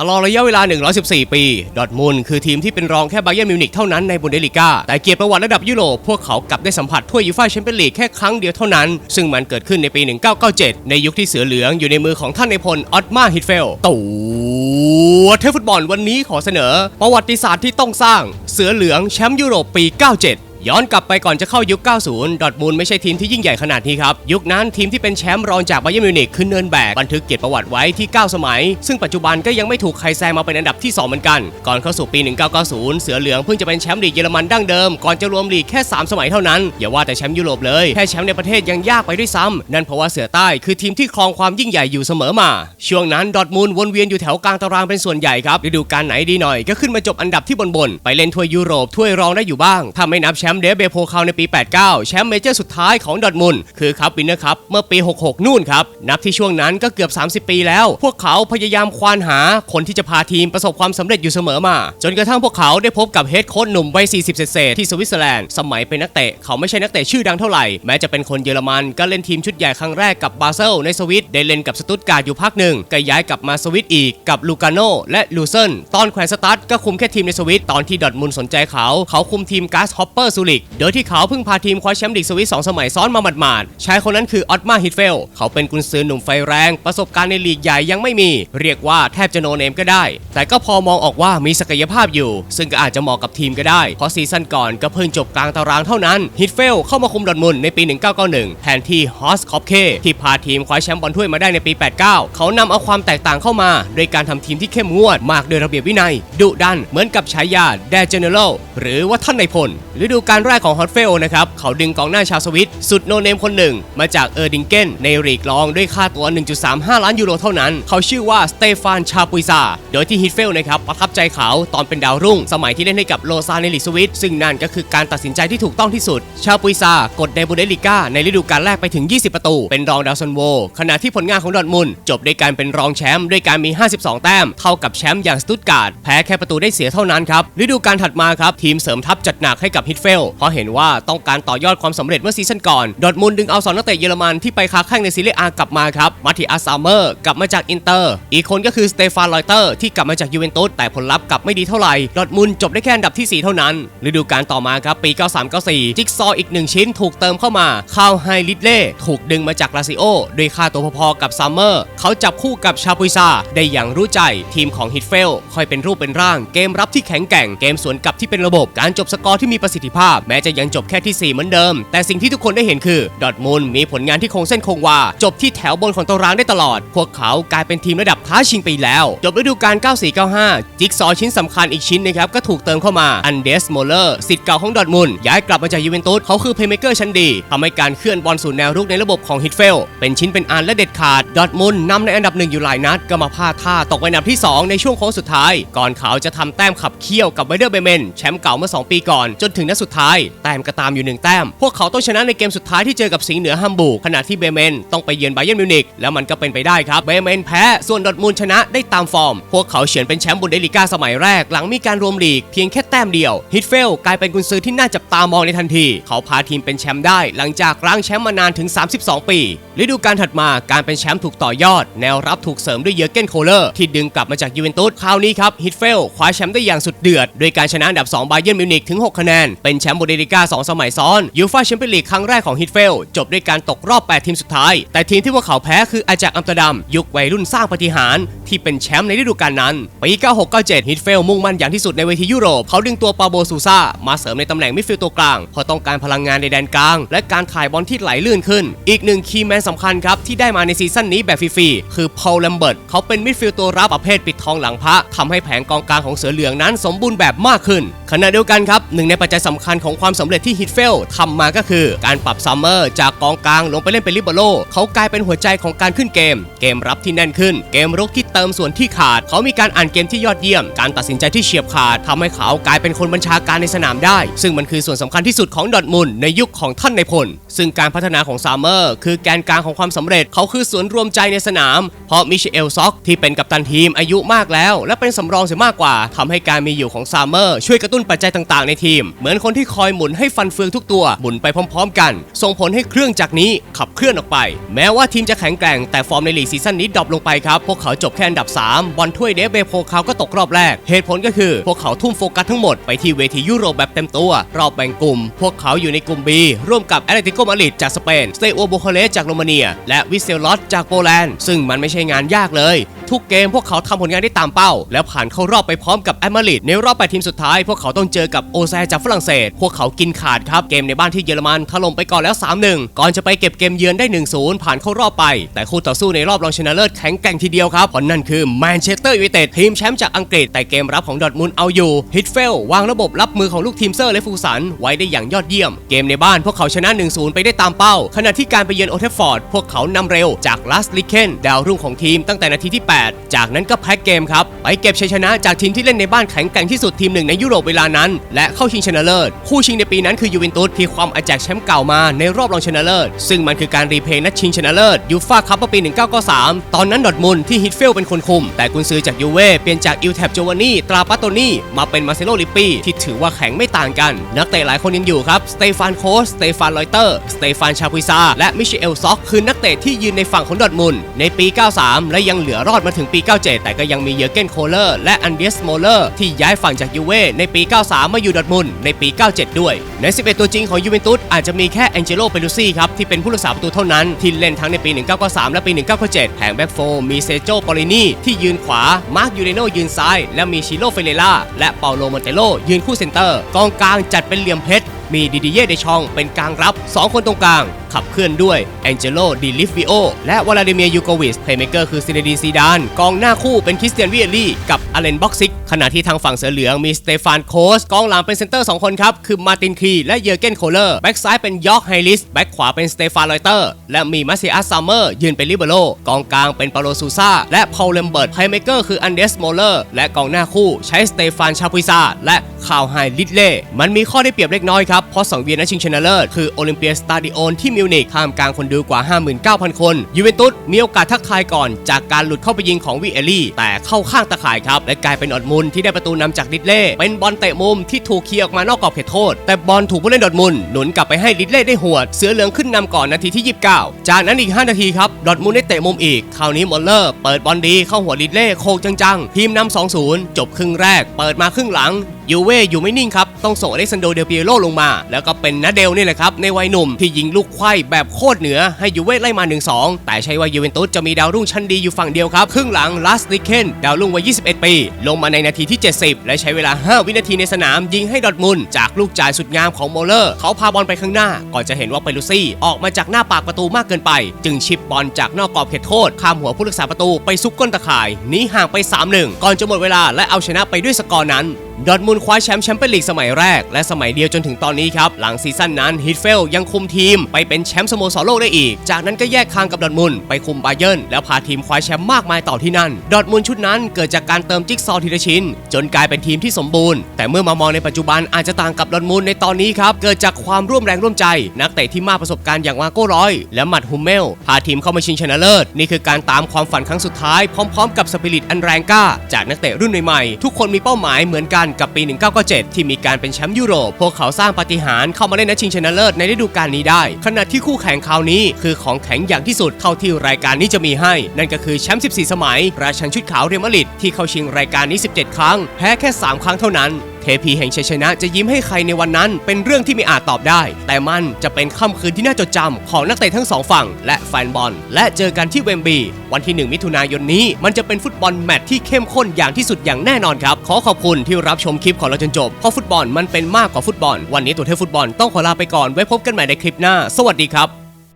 ตลอดระยะเวลา 114 ปี ดอทมุนคือทีมที่เป็นรองแค่บาเยิร์นมิวนิกเท่านั้นในบุนเดลิก้า แต่เกียรติประวัติระดับยุโรปพวกเขากลับได้สัมผัสถ้วยยูฟ่าแชมเปี้ยนลีกแค่ครั้งเดียวเท่านั้น ซึ่งมันเกิดขึ้นในปี 1997 ในยุคที่เสือเหลืองอยู่ในมือของท่านในพลออตมาฮิตเฟลตัวเทฟุตบอลวันนี้ขอเสนอ ประวัติศาสตร์ที่ต้องสร้าง เสือเหลืองแชมป์ยุโรปปี 97 ย้อนกลับไปก่อนจะเข้ายุค 90 ดอทมุนด์ไม่ใช่ทีมที่ยิ่งใหญ่ขนาดนี้ครับ ยุคนั้นทีมที่เป็นแชมป์รองจากบาเยิร์นมิวนิกคือเนินแบก บันทึกเกียรติประวัติไว้ที่ 9 สมัย ซึ่งปัจจุบันก็ยังไม่ถูกใครแซงมาเป็นอันดับที่ 2 เหมือนกัน ก่อนเข้าสู่ปี 1990 เสือเหลืองเพิ่งจะเป็นแชมป์ลีกเยอรมันดั้งเดิม ก่อนจะรวมลีกแค่ 3 สมัยเท่านั้น อย่าว่าแต่แชมป์ยุโรปเลยแค่แชมป์ในประเทศยังยากไปด้วยซ้ำนั่นเพราะว่าเสือใต้คือทีมที่ครองความยิ่งใหญ่อยู่เสมอมา ช่วงนั้นดอทมุนด์วนเวียนอยู่แถวกลางตารางเป็นส่วนใหญ่ครับฤดูกาลไหนดีหน่อยก็ขึ้นมาจบอันดับที่บนๆไปเล่นถ้วยยุโรปถ้วยรองได้อยู่บ้างถ้าไม่นับแชมป์เดฟเบโพคาวในปี 89 แชมป์เมเจอร์สุดท้ายของดอทมุนคือคัพวินเนอร์คัพเมื่อปี 66 นู่นครับ นับที่ช่วงนั้นก็เกือบ 30 ปีแล้ว พวกเขาพยายามควานหาคนที่จะพาทีมประสบความสำเร็จอยู่เสมอมา จนกระทั่งพวกเขาได้พบกับเฮดโค้ชหนุ่มวัย 40 เศษที่สวิตเซอร์แลนด์สมัยเป็นนักเตะ เขาไม่ใช่นักเตะชื่อดังเท่าไหร่ แม้จะเป็นคนเยอรมันก็เล่นทีมชุดใหญ่ครั้งแรกกับบาเซลในสวิตได้เล่นกับสตุตการ์ดอยู่พักหนึ่งก็ย้ายกลับมาสวิตอีกกับลูกาโนและลูเซนตอนแขวนสตาร์ทก็คุมแค่ทีมในสวิตตอนที่ดอทมุนสนใจเขา เขาคุมทีมกาสฮอปเปอร์ซูริก โดยที่เขาเพิ่งพาทีมคว้าแชมป์ลีกสวิตสองสมัยซ้อนมาหมาดๆชายคนนั้นคือออตมาฮิตเฟล เขาเป็นกุนซือหนุ่มไฟแรง ประสบการณ์ในลีกใหญ่ยังไม่มี เรียกว่าแทบจะโนเนมก็ได้ แต่ก็พอมองออกว่ามีศักยภาพอยู่ ซึ่งก็อาจจะเหมาะกับทีมก็ได้ เพราะซีซั่นก่อนก็เพิ่งจบกลางตารางเท่านั้นฮิตเฟลเข้ามาคุมดอทมุนในปี 1991 แทนที่ฮอสคอปเคที่พาทีมคว้าแชมป์บอลถ้วยมาได้ในปี 89 เขานำเอาความแตกต่างเข้ามา โดยการทำทีมที่เข้มงวดมากโดยระเบียบวินัย ดุดันเหมือนกับฉายาแดเจเนอเรลหรือว่าท่านในายพลฤดูกาลแรกของฮอตเฟลนะครับเขาดึงกองหน้าชาวสวิตสุดโนเนมคนหนึ่ง มาจากเออร์ดิงเกนในรีกรองด้วยค่าตัว 1.35 ล้านยูโรเท่านั้น เขาชื่อว่าสเตฟานชาปุยซาโดยที่ฮิตเฟลนะครับประทับใจเขาตอนเป็นดาวรุ่ง สมัยที่เล่นให้กับโลซาในลีกสวิตซึ่งนั่นก็คือการตัดสินใจที่ถูกต้องที่สุด ชาปุยซากดในบุนเดลิก้าในฤดูกาลแรกไปถึง 20 ประตู เป็นรองดาวซันโวขณะที่ผลงานของดอทมุนจบด้วยการเป็นรองแชมป์ด้วยการมี 52 แต้ม เท่ากับแชมป์อย่างสตุตการ์ดแพ้แค่ประตูได้เสียเท่านั้นครับฤดูกาลถัดมาครับทีมเสริมทัพจัดหนักให้กับฮิตเฟลเพราะเห็นว่าต้องการต่อยอดความสำเร็จเมื่อซีซั่นก่อนดอทมุนดึงเอาสองนักเตะเยอรมันที่ไปค้าแข่งในซีเรียอากลับมาครับมาติอาซาเมอร์กลับมาจากอินเตอร์ อีกคนก็คือสเตฟานลอยเตอร์ที่กลับมาจากยูเวนตุสแต่ผลลัพธ์กลับไม่ดีเท่าไหร่ดอทมุนจบได้แค่อันดับที่ 4 เท่านั้นฤดูกาลต่อมาครับปี 93-94 จิ๊กซออีกหนึ่งชิ้นถูกเติมเข้ามาคาวไฮลิดเล่ถูกดึงมาจากลาซิโอด้วยค่าตัวพอๆกับซัมเมอร์เขาจับคู่กับชาปุยซาได้อย่างรู้ใจทีมของฮิตเฟลคอยเป็นรูปเป็นร่าง เกมรับที่แข็งแกร่งเกมสวนกลับที่เป็นระบบการจบสกอร์ที่มีประสิทธิภาพแม้จะยังจบแค่ที่ 4 เหมือนเดิม แต่สิ่งที่ทุกคนได้เห็นคือ ดอทมุนด์มีผลงานที่คงเส้นคงวา จบที่แถวบนของตารางได้ตลอด พวกเขากลายเป็นทีมระดับท้าชิงไปแล้ว จบฤดูกาล 94-95 จิ๊กซอว์ชิ้นสำคัญอีกชิ้นนะครับก็ถูกเติมเข้ามา อันเดสโมเลอร์สิทธิ์เก่าของดอทมุนด์ย้ายกลับมาจากยูเวนตุสเขาคือเพลย์เมเกอร์ชั้นดีทำให้การเคลื่อนบอลสู่แนวรุกในระบบของฮิตเฟลเป็นชิ้นเป็นอันและเด็ดขาดดอทมุนด์นำในอันดับหนึ่งอยู่หลายนัดก็มาพลาดท่าตกไปอันดับที่ 2 ในช่วงโค้งสุดท้าย ก่อนเขาจะทำแต้มขับเคี่ยวกับไวเดอร์เบเมนแชมป์เก่าเมื่อ 2 ปีก่อนจนถึงนัดสุดท้าย แต้มก็ตามอยู่หนึ่งแต้ม พวกเขาต้องชนะในเกมสุดท้ายที่เจอกับสิงห์เหนือฮัมบูร์กขณะที่เบเมนต้องไปเยือนไบเยนมิวนิกแล้วมันก็เป็นไปได้ครับเบเมนแพ้ส่วนดอทมุนด์ชนะได้ตามฟอร์ม พวกเขาเฉือนเป็นแชมป์บุนเดลิก้าสมัยแรก หลังมีการรวมลีกเพียงแค่แต้มเดียวฮิตเฟลกลายเป็นกุนซือที่น่าจับตามองในทันที เขาพาทีมเป็นแชมป์ได้ หลังจากรั้งแชมป์มานานถึง 32 ปีฤดูกาลถัดมาการเป็นแชมป์ถูกต่อยอด แนวรับถูกเสริมด้วยเยอร์เกนโคเลอร์ที่ดึงกลับมาจากยูเวนตุสคราวนี้ครับฮิตเฟลคว้าแชมป์ได้อย่างสุดเดือดโดยการชนะอันดับ2บาเยิร์นมิวนิกถึง 6 คะแนนเป็นแชชมป์บุนเดลิก้า2 สมัยซ้อนยูฟ่าแชมเปี้ยนลีกครั้งแรกของฮิตเฟล จบด้วยการตกรอบ 8 ทีมสุดท้าย แต่ทีมที่พวกเขาแพ้คืออาจากอัมสเตอร์ดัมยุควัยรุ่นสร้างปฏิหารที่เป็นแชมป์ในฤดูกาลนั้นปี96-97ฮิตเฟลมุ่งมั่นอย่างที่สุดในเวทียุโรป เขาดึงตัวปาโบซูซามาเสริมในตำแหน่งมิดฟิลด์ตัวกลางเพราะต้องการพลังงานในแดนกลาง และการถ่ายบอลที่ไหลลื่นขึ้น อีกหนึ่งคีย์แมนสำคัญครับที่ได้มาในซีซั่นนี้แบบฟรีๆคือพอลแลมเบิร์ตเขาเป็นมิดฟิลด์ตัวรับประเภทปิดทองหลังพระทำให้แผงกองกลางของเสือเหลืองนั้นสมบูรณ์แบบมากขึ้น ขณะเดียวกันครับหนึ่งในปัจจัยสำคัญของความสำเร็จที่ฮิตเฟลทำมาก็คือ การปรับซัมเมอร์จากกองกลางลงไปเล่นเป็นลิเบโรเขากลายเป็นหัวใจของการขึ้นเกม เกมรับที่แน่นขึ้น เกมรุกที่เติมส่วนที่ขาด เขามีการอ่านเกมที่ยอดเยี่ยม การตัดสินใจที่เฉียบขาดทำให้เขากลายเป็นคนบัญชาการในสนามได้ ซึ่งมันคือส่วนสำคัญที่สุดของดอทมุนในยุคของท่านในพล ซึ่งการพัฒนาของซามเมอร์คือแกนกลางของความสำเร็จเขาคือศูนย์รวมใจในสนาม เพราะมิเชลซ็อกที่เป็นกัปตันทีมอายุมากแล้ว และเป็นสำรองเสียมากกว่าทำให้การมีอยู่ของซามเมอร์ช่วยกระตุ้นปัจจัยต่างๆ ในทีม เหมือนคนที่คอยหมุนให้ฟันเฟืองทุกตัวหมุนไปพร้อม ๆ กัน ส่งผลให้เครื่องจักรนี้ขับเคลื่อนออกไป แม้ว่าทีมจะแข็งแกร่งแต่ฟอร์มในลีกซีซั่นนี้ดรอปลงไปครับ พวกเขาจบแค่อันดับ 3 บอลถ้วยเดฟเบโพเขาก็ตกรอบแรก เหตุผลก็คือ พวกเขาทุ่มโฟกัสทั้งหมดไปที่เวทียุโรปแบบเต็มตัว รอบแบ่งกลุ่ม พวกเขาอยู่ในกลุ่ม B ร่วมกับแอตเลติโกมาดริดจากสเปนสเตโอโบคาเลสจากโรมาเนีย และวิเซลลอสจากโปแลนด์ซึ่งมันไม่ใช่งานยากเลยทุกเกมพวกเขาทำผลงานได้ตามเป้า แล้วผ่านเข้ารอบไปพร้อมกับแอตมาดริดในรอบแปทีมสุดท้าย พวกเขาต้องเจอกับโอแซจากฝรั่งเศสพวกเขากินขาดครับ เกมในบ้านที่เยอรมันถล่มไปก่อนแล้ว 3-1 ก่อนจะไปเก็บเกมเยือนได้ 1-0 ผ่านเข้ารอบไป แต่คู่ต่อสู้ในรอบรองชนะเลิศแข็งแกร่งทีเดียวครับเพราะนั่นคือแมนเชสเตอร์ยูไนเต็ดทีมแชมป์จากอังกฤษแต่เกมรับของดอทมุนเอาอยู่ฮิตเฟลวางระบบรับมือของลูกทีมเซอร์และฟูสันไว้ได้อย่างยอดเยี่ยม เกมในบ้านพวกเขาชนะ 1-0 ไปได้ตามเป้า ขณะที่การไปเยือนโอเทฟฟอร์ดพวกเขานำเร็วจากลัสลิเคนดาวรุ่งของทีมตั้งแต่นาทีที่ 8 จากนั้นก็แพ็กเกมครับไปเก็บชัยชนะจากทีมที่เล่นในบ้านแข็งแกร่งที่สุดทีมหนึ่งในยุโรปเวลานั้น และเข้าชิงชนะเลิศคู่ชิงในปีนั้นคือยูเวนตุสที่ความอาแจกแชมป์เก่ามาในรอบรองชนะเลิศ ซึ่งมันคือการรีเพลย์นัดชิงชนะเลิศยูฟ่าคัพเมื่อปี 1993 ตอนนั้นดอทมุนที่ฮิตเฟลเป็นคนคุม แต่กุนซือจากยูเว่เปลี่ยนจากอิลแทบโจวานี่ตราปัตโตนี่มาเป็นมาเซโลลิปปี้ที่ถือว่าแข็งไม่ต่างกัน นักเตะหลายคนยังอยู่ครับสเตฟานโคสสเตฟานลอยเตอร์สเตฟานชาคุซาและมิเชลซ็อกคือนักเตะที่ยืนในฝั่งของดอทมุนในปี 93 และยังเหลือรอดมาถึงปี 97 แต่ก็ยังมีเยอร์เกนโคเลอร์และอันเดียสโมเลอร์ที่ย้ายฝั่งจากยูเว่ในปี 93 มาอยู่ดอทมุนในปี97 ด้วย ใน 11 ตัวจริงของยูเวนตุสอาจจะมีแค่แองเจโลเปรูซี่ครับ ที่เป็นผู้รักษาประตูเท่านั้น ที่เล่นทั้งในปี 1993 และปี 1997แผงแบ็กโฟมีเซโจปอลินีที่ยืนขวา มาร์คยูเรโนยืนซ้าย และมีชิโลเฟเรล่าและเปาโลมอนเตโลยืนคู่เซนเตอร์กองกลางจัดเป็นเหลี่ยมเพชรมีดิดิเย่เดชองเป็นกลางรับ 2 คนตรงกลาง ขับเคลื่อนด้วยแองเจโลดิลิฟวิโอและวลาดิเมียยูโกวิสเพลย์เมเกอร์คือซินดีซีดาน กองหน้าคู่เป็นคริสเตียนวิเอลี่กับอเลนบ็อกซิก ขณะที่ทางฝั่งเสือเหลืองมีสเตฟานโคส กองหลังเป็นเซนเตอร์ 2 คนครับ คือมาตินคีและเยอร์เกนโคเลอร์ แบ็กซ้ายเป็นยอร์กไฮลิส แบ็กขวาเป็นสเตฟานลอยเตอร์ และมีมาเซียซัมเมอร์ยืนเป็นลิเบโรกองกลางเป็นปาโลซูซาและพอลเลมเบิร์ตเพลย์เมเกอร์คืออันเดสโมเลอร์และกองหน้าคู่ใช้สเตฟานชาพุยซาและคาวไฮลิดเล่มันมีข้อได้เปรียบเล็กน้อยครับเพราะสังเวียนนัดชิงชนะเลิศคือโอลิมเปียสตาดิโอนที่มิวนิกท่ามกลางคนดูกว่า 59,000 คนยูเวนตุสมีโอกาสทักทายก่อน จากการหลุดเข้าไปยิงของวิเอลี่ แต่เข้าข้างตะข่ายครับ และกลายเป็นอดมุนที่ได้ประตูนำจากลิดเล่เป็นบอลเตะมุมที่ถูกเคลียร์ออกมานอกกรอบเขตโทษ แต่บอลถูกผู้เล่นดอร์ทมุนหนุนกลับไปให้ลิดเล่ได้หัวดเสือเหลืองขึ้นนำก่อนนาทีที่ 29 จากนั้นอีก 5 นาทีครับดอร์ทมุนได้เตะมุมอีกคราวนี้มอลเลอร์เปิดบอลดีเข้าหัวลิดเล่โคกจังๆทีมนำ2-0จบครึ่งแรก เปิดมาครึ่งหลัง ยูเว่อยู่ไม่นิ่งครับ ต้องส่งอเล็กซานโดเดลเปียโรลงมา แล้วก็เป็นนาเดลนี่แหละครับ ในวัยหนุ่มที่ยิงลูกไขว้แบบโคตรเหนือให้ยูเว่ไล่มา 1-2 แต่ใช่ว่ายูเวนตุสจะมีดาวรุ่งชั้นดีอยู่ฝั่งเดียวครับ ครึ่งหลังลัสลิเคนดาวรุ่งวัย 21 ปี ลงมาในนาทีที่ 70 และใช้เวลา 5 วินาทีในสนามยิงให้ดอร์ทมุนจากลูกจ่ายสุดงามของโมเลอร์ เขาพาบอลไปข้างหน้า ก่อนจะเห็นว่าเปรูซี่ออกมาจากหน้าปากประตูมากเกินไป จึงชิปบอลจากนอกกรอบเขตโทษข้ามหัวผู้รักษาประตูไปซุกก้นตะข่ายหนีห่างไป 3-1 ก่อนจะหมดเวลาและเอาชนะไปด้วยสกอร์นั้นดอทมุนคว้าแชมป์แชมเปี้ยนลีกสมัยแรก และสมัยเดียวจนถึงตอนนี้ครับ หลังซีซั่นนั้นฮิตเฟลยังคุมทีมไปเป็นแชมป์สโมสรโลกได้อีก จากนั้นก็แยกทางกับดอทมุนไปคุมบาเยิร์นแล้วพาทีมคว้าแชมป์มากมายต่อที่นั่น ดอทมุนชุดนั้นเกิดจากการเติมจิ๊กซอว์ทีละชิ้น จนกลายเป็นทีมที่สมบูรณ์ แต่เมื่อมามองในปัจจุบันอาจจะต่างกับดอทมุนในตอนนี้ครับ เกิดจากความร่วมแรงร่วมใจ นักเตะที่มากประสบการณ์อย่างมาโก้ร้อย และมัดฮุมเมลพาทีมเข้ามาชิงชนะเลิศนี่คือการตามความฝันครั้งสุดท้ายพร้อม ๆ กับสปิริตอันแรงกล้าจากนักเตะรุ่นใหม่ๆทุกคนมีเป้าหมายเหมือนกันกับปี 1997 ที่มีการเป็นแชมป์ยุโรป พวกเขาสร้างปาฏิหาริย์เข้ามาเล่นนัดชิงชนะเลิศในฤดูกาลนี้ได้ ขณะที่คู่แข่งคราวนี้คือของแข็งอย่างที่สุดเท่าที่รายการนี้จะมีให้ นั่นก็คือแชมป์ 14 สมัย ราชันชุดขาวเรอัลมาดริดที่เข้าชิงรายการนี้ 17 ครั้ง แพ้แค่ 3 ครั้งเท่านั้น ทพีแห่งชัยชนะจะยิ้มให้ใครในวันนั้น เป็นเรื่องที่ไม่อาจตอบได้ แต่มันจะเป็นค่ำคืนที่น่าจดจำของนักเตะทั้งสองฝั่ง และแฟนบอล และเจอกันที่เวมบีวันที่ 1 มิถุนายนนี้ มันจะเป็นฟุตบอลแมตช์ที่เข้มข้นอย่างที่สุดอย่างแน่นอนครับ ขอขอบคุณที่รับชมคลิปของเราจนจบเพราะฟุตบอลมันเป็นมากกว่าฟุตบอล วันนี้ตัวเทพฟุตบอลต้องขอลาไปก่อนไว้พบกันใหม่ในคลิปหน้า สวัสดีครับ